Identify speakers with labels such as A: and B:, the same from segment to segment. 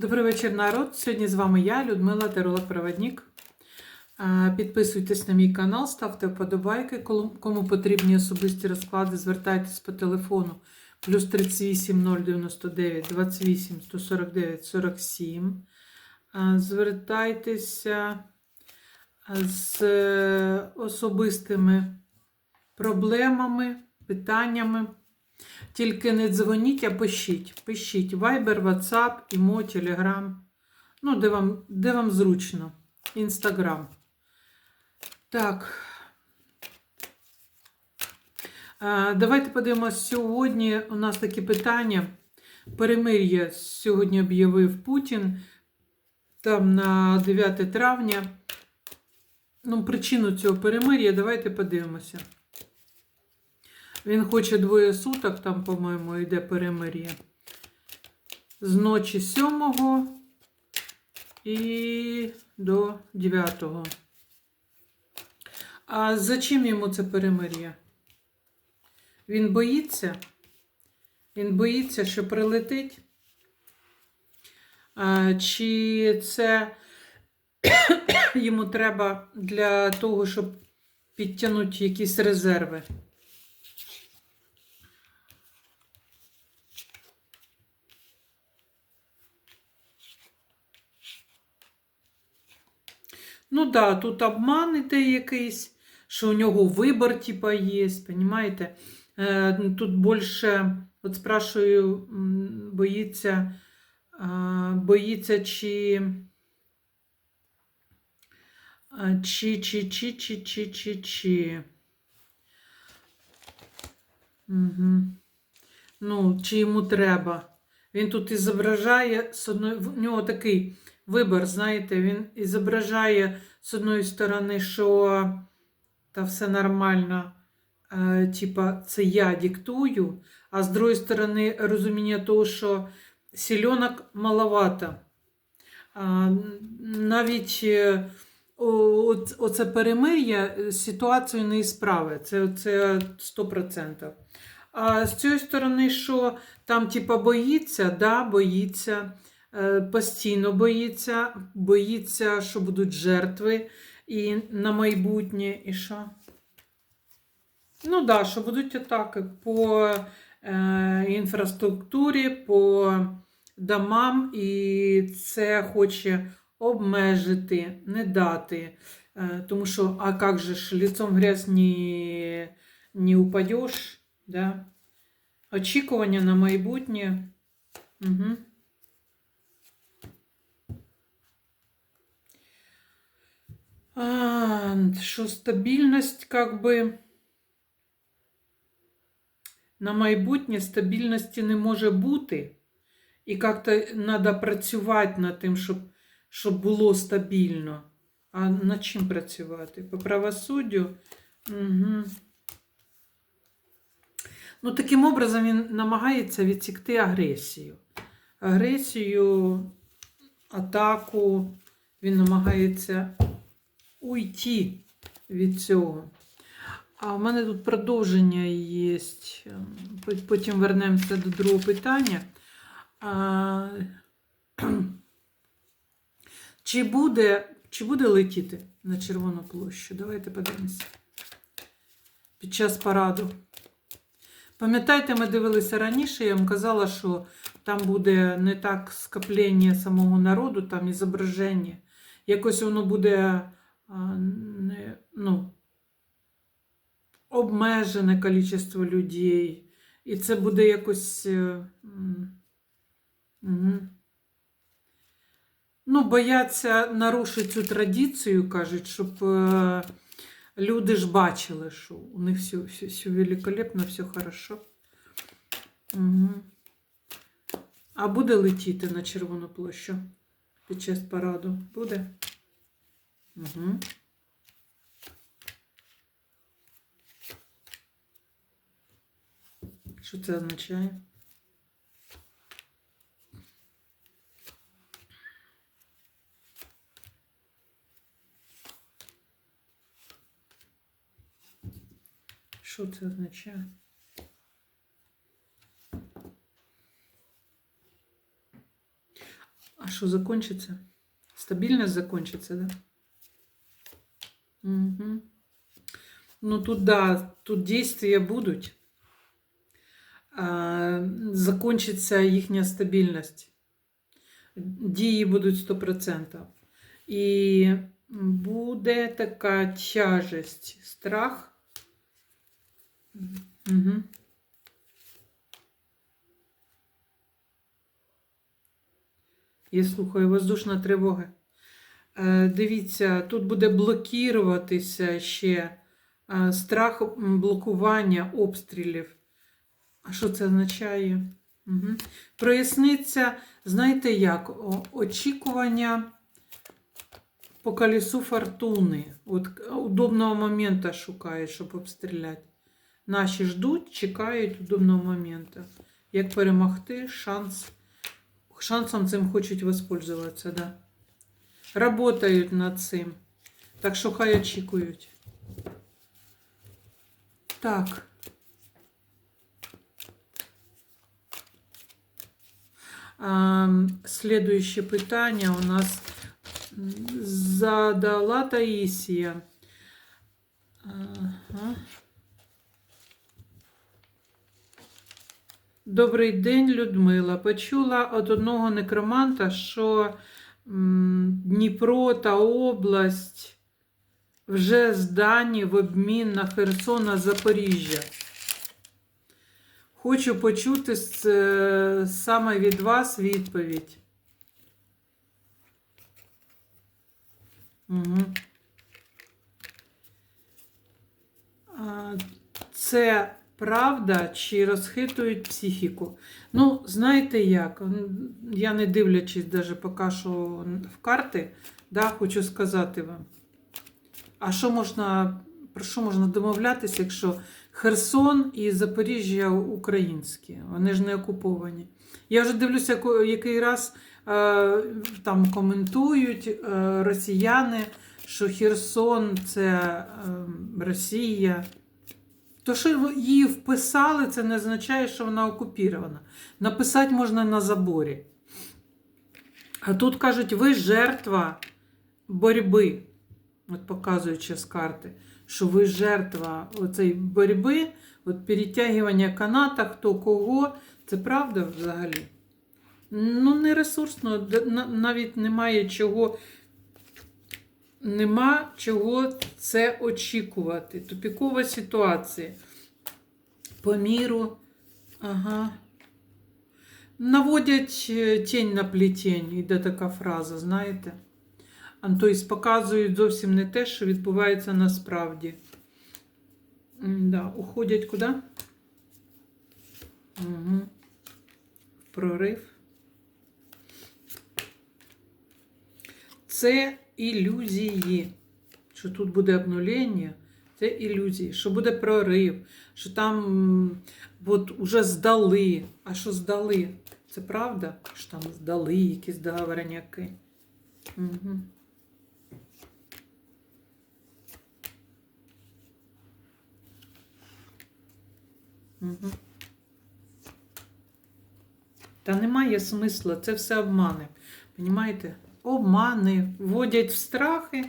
A: Добрий вечір, народ. Сьогодні з вами я, Людмила Теролог-Проводник. Е, Підписуйтесь на мій канал, ставте вподобайки. Кому потрібні особисті розклади, звертайтесь по телефону плюс 38 099 28 149 47. Е, Звертайтеся з е, особистими проблемами, питаннями. Тільки не дзвоніть, а пишіть. Пишіть Viber, WhatsApp, Імо, Telegram. Ну, де вам, де вам зручно. Інстаграм. Так. Давайте подивимося сьогодні. У нас такі питання. Перемир'я сьогодні об'явив Путін. Там на 9 травня. Ну, причину цього перемир'я давайте подивимося. Він хоче двоє суток, там, по-моєму, йде перемир'я. З ночі 7 і до 9. А за чим йому це перемир'я? Він боїться? Він боїться, що прилетить? А, чи це йому треба для того, щоб підтягнути якісь резерви? Ну да, тут обман іде якийсь, що у нього вибор, типа, є, понимаете? Е, Тут більше, от спрашую, боїться, боїться, чи. Чи, чи, чи, чи, чи, чи, чи. Угу. Ну, чи йому треба. Він тут і зображає, в нього такий вибір, знаєте, він і зображає з одної сторони, що та все нормально, е, типа це я диктую, а з другої сторони розуміння того, що сільонок маловато. А, навіть е, о- оце перемир'я е, ситуацію не ісправить, це, це 100%. А з цієї сторони, що там, типа, боїться, да, боїться, постійно боїться, боїться, що будуть жертви і на майбутнє, і що? Ну да, що будуть атаки по е, інфраструктурі, по домам, і це хоче обмежити, не дати. Е, тому що, а як же ж, лицом грязь не, не упадеш, да? Очікування на майбутнє. Угу. А, що стабільність, как би, на майбутнє стабільності не може бути. І як-то треба працювати над тим, щоб, щоб було стабільно. А над чим працювати? По правосуддю? Угу. Ну, таким образом він намагається відсікти агресію. Агресію, атаку, він намагається уйти від цього. А в мене тут продовження є. Потім вернемося до другого питання. А, чи, буде, чи буде летіти на Червону площу? Давайте подивимося. Під час параду. Пам'ятаєте, ми дивилися раніше, я вам казала, що там буде не так скоплення самого народу, там і зображення. Якось воно буде не, ну, обмежене кількість людей. І це буде якось. Угу. Ну, бояться нарушити цю традицію, кажуть, щоб е, люди ж бачили, що у них все, все, все великолепно, все хорошо. Угу. А буде летіти на Червону площу під час параду? Буде? Угу. Що це означає? Що це означає? що закончиться? Стабільність закончиться, да? Угу. Ну тут да, тут действия будуть. А, закончиться їхня стабільність. Дії будуть 100%. І буде така тяжесть, страх. Угу. Я слухаю, воздушна тривога. Е, Дивіться, тут буде блокуватися ще е, страх блокування обстрілів. А що це означає? Угу. Проясниться, знаєте як? Очікування по колесу фортуни. От удобного моменту шукають, щоб обстріляти. Наші ждуть, чекають удобного моменту. Як перемогти, шанс. Шансом цим хочуть воспользуватися, да. Работають над цим. Так що хай очікують. Так. А, Следующее питання у нас задала Таїсія. Ага. Добрий день, Людмила. Почула від одного некроманта, що Дніпро та область вже здані в обмін на Херсона Запоріжжя. Хочу почути е, саме від вас відповідь. Угу. Це правда чи розхитують психіку? Ну, знаєте як? Я не дивлячись даже поки що в карти, да, хочу сказати вам. А що можна, про що можна домовлятися, якщо Херсон і Запоріжжя українські, вони ж не окуповані. Я вже дивлюся, який раз е, там коментують е, росіяни, що Херсон це е, Росія. То, що її вписали, це не означає, що вона окупірована. Написати можна на заборі. А тут кажуть, ви жертва боротьби. От показуючи з карти, що ви жертва оцеї боротьби, от перетягування каната, хто кого. Це правда взагалі? Ну, не ресурсно, навіть немає чого. Нема чого це очікувати. Тупікова ситуація. По міру. Ага. Наводять е, тінь на плетінь, йде така фраза, знаєте? Тобто показують зовсім не те, що відбувається насправді. Да, уходять куди? Угу. Прорив. Це ілюзії. Що тут буде обнулення, це ілюзії, що буде прорив, що там от уже здали. А що здали? Це правда? Що там здали якісь договорняки? Угу. Угу. Та немає смисла, це все обмани. Понімаєте? Обмани, вводять в страхи.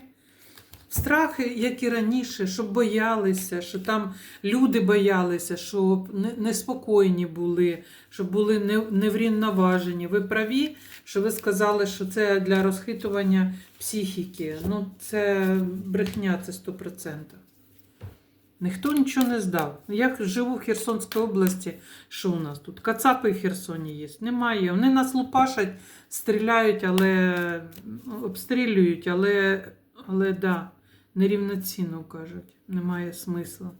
A: В страхи, як і раніше, щоб боялися, що там люди боялися, щоб не- неспокійні були, щоб були неврівноважені. Ви праві, що ви сказали, що це для розхитування психіки. Ну, це брехня, це 100%. Ніхто нічого не здав. Я живу в Херсонській області. Що у нас тут? Кацапи в Херсоні є. Немає. Вони нас лупашать, стріляють, але обстрілюють, але, але да, нерівноцінно кажуть. Немає смисла.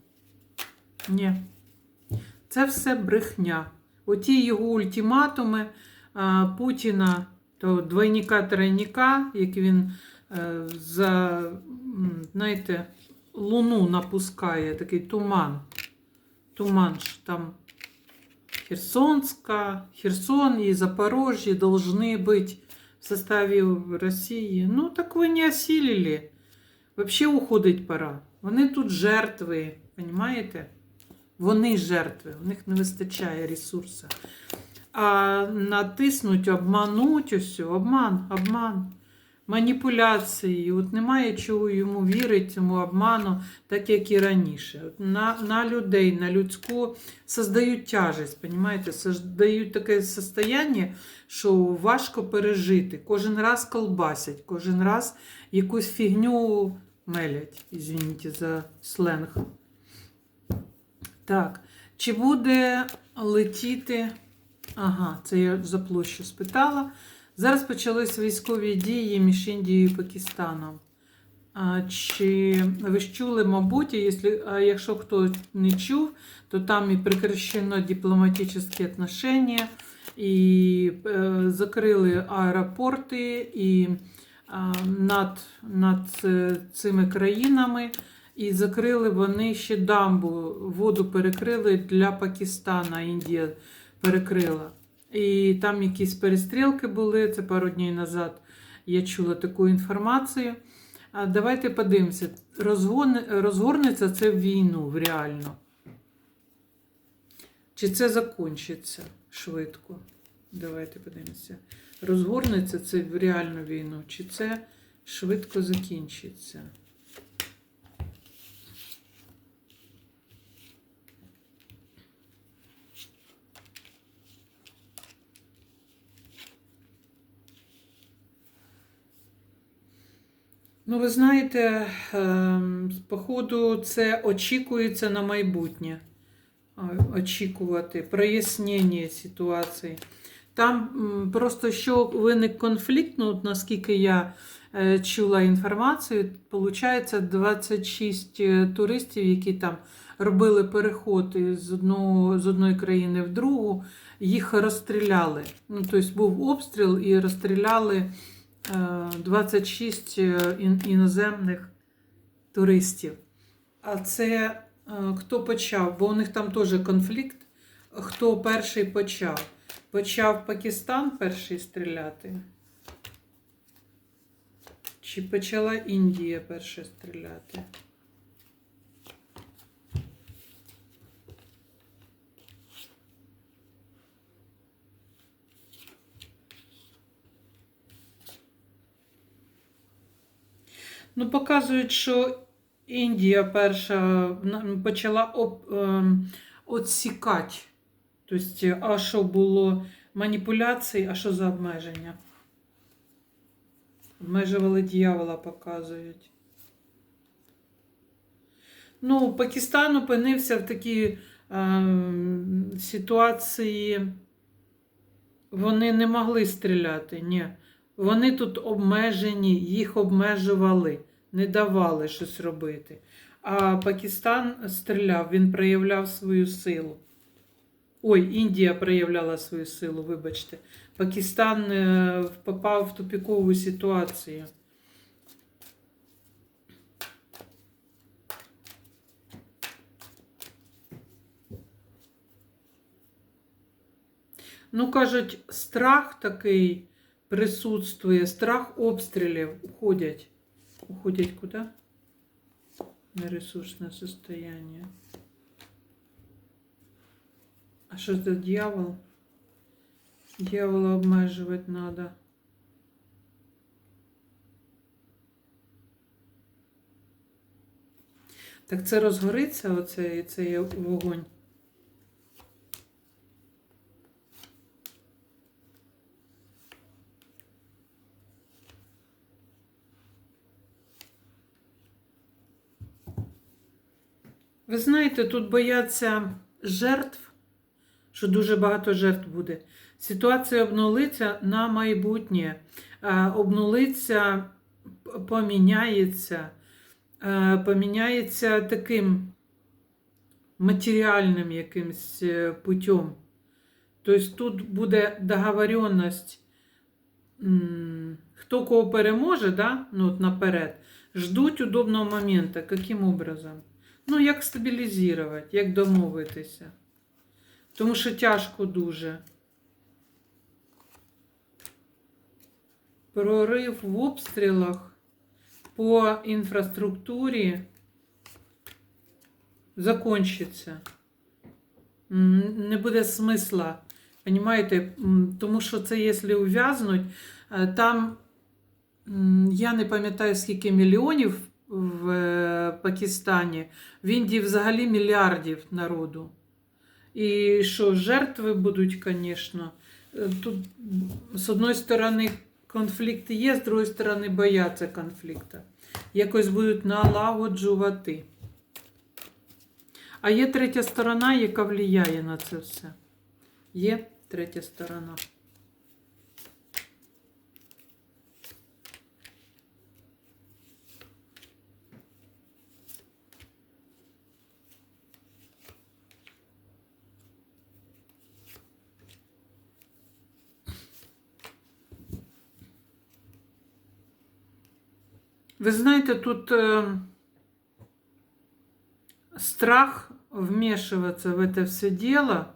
A: Ні. Це все брехня. Оті його ультиматуми а, Путіна, то двойника-тройника, як він е, за, знаєте, луну напускає, такий туман. Туман ж там Херсонська, Херсон и Запорожье должны быть в составе Росії. Ну, так ви не осилили. Вообще уходить пора. Вони тут жертви, розумієте? Вони жертви, у них не вистачає ресурсу. а натиснуть, обмануть усю, обман, обман. Маніпуляції. От немає чого йому вірити, цьому обману, так як і раніше. На, на людей, на людську создають тяжесть, понимаете? создають таке состояние, що важко пережити. Кожен раз колбасять, кожен раз якусь фігню мелять. Извините за сленг. Так, чи буде летіти? Ага, це я за площу спитала. Зараз почались військові дії між Індією і Пакистаном. Чи ви ж чули, мабуть, якщо, хто не чув, то там і прекращено дипломатичні отношения, і е, закрили аеропорти і над, над е, цими країнами. І закрили вони ще дамбу, воду перекрили для Пакистана, Індія перекрила. І там якісь перестрілки були, це пару днів назад я чула таку інформацію. А давайте подивимося, розгорнеться це в війну в реально. Чи це закінчиться швидко? Давайте подивимося. Розгорнеться це в реальну війну, чи це швидко закінчиться? Ну, ви знаєте, ем, походу, це очікується на майбутнє. Очікувати, прояснення ситуації. Там просто що виник конфлікт, ну, наскільки я е, чула інформацію, виходить 26 е, туристів, які там робили переход з, одного, з одної країни в другу, їх розстріляли. Ну, тобто був обстріл і розстріляли. Е, 26 іноземних туристів. А це е, хто почав? Бо у них там теж конфлікт. Хто перший почав? Почав Пакистан перший стріляти? Чи почала Індія перша стріляти? Ну, показують, що Індія перша почала об, ем. Тобто, а що було маніпуляції, а що за обмеження? Обмежували дьявола, показують. Ну, Пакистан опинився в такій ем, ситуації. Вони не могли стріляти, ні. Вони тут обмежені, їх обмежували, не давали щось робити. А Пакистан стріляв, він проявляв свою силу. Ой, Індія проявляла свою силу, вибачте. Пакистан е, попав в тупікову ситуацію. Ну, кажуть, страх такий присутствує, страх обстрілів уходять. Уходять куди? Нересурсне состояние. А що за дьявол? Дьявола обмежувати треба. Так це розгориться оцей цей вогонь. Ви знаєте, тут бояться жертв, що дуже багато жертв буде. Ситуація обнулиться на майбутнє, Е, обнулиться, поміняється, Е, поміняється таким матеріальним якимсь е, путем. Тобто тут буде договоренность, хто кого переможе, да? ну, от наперед, ждуть удобного моменту. Яким образом? Ну, як стабілізувати, як домовитися. Тому що тяжко дуже. Прорив в обстрілах по інфраструктурі закончиться. Не буде смисла Понімаєте? Тому що це, якщо ув'язнуть, е, там я не пам'ятаю, скільки мільйонів в е, Пакистані, в Індії взагалі мільярдів народу. І що жертви будуть, звісно. Е, Тут, з одної сторони, конфлікти є, з другої сторони, бояться конфлікту. Якось будуть налагоджувати. А є третя сторона, яка впливає на це все. Є третя сторона. Ви знаєте, тут е, страх вмешиваться в это все дело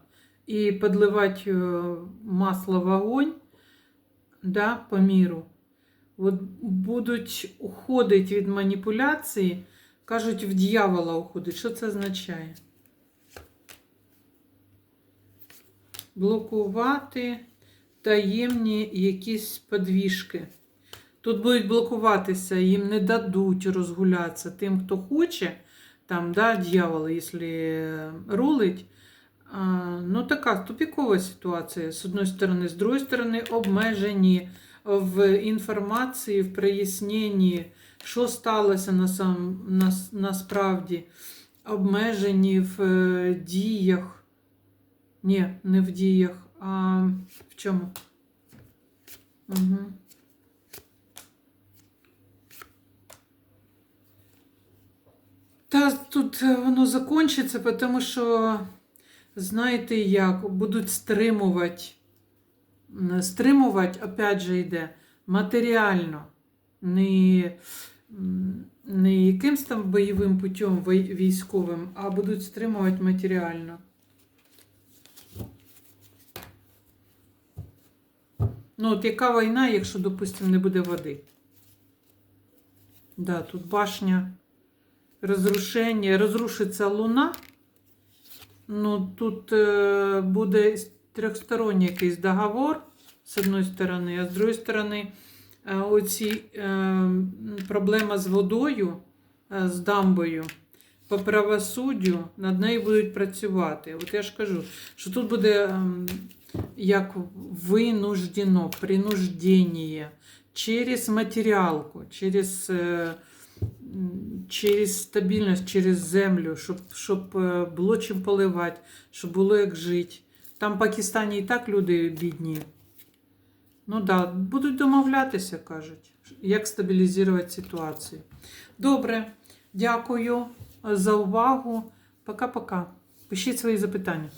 A: и подливать э, масло в огонь да, по миру. От будуть уходити від маніпуляції, кажуть, в дьявола уходить. Що це означає? Блокувати таємні якісь подвіжки. Тут будуть блокуватися, їм не дадуть розгулятися тим, хто хоче, там, да, дьявол, якщо рулить. А, ну, така тупікова ситуація, з одної сторони, з другої сторони, обмежені в інформації, в проясненні, що сталося на сам, на, насправді, обмежені в е, діях. Ні, не в діях, а в чому? Угу. Та тут е, воно закончиться, тому що, знаєте як, будуть стримувати. Стримувати, опять же, йде матеріально, не, не якимсь там бойовим путем військовим, а будуть стримувати матеріально. Ну, от яка війна, якщо, допустимо, не буде води? Да, тут башня розрушення, розрушиться луна. Ну, тут е, буде трьохсторонній якийсь договор з одної сторони, а з другої сторони, е, оці е, проблема з водою, е, з дамбою. По правосуддю над нею будуть працювати. От я ж кажу, що тут буде ем, як винуждено, принуждення через матеріалку, через, е, через стабільність, через землю, щоб, щоб е, було чим поливати, щоб було як жити. Там в Пакистані і так люди бідні. Ну так, да, будуть домовлятися, кажуть, як стабілізувати ситуацію. Добре, дякую за увагу. Пока-пока. Пишіть свої запитання.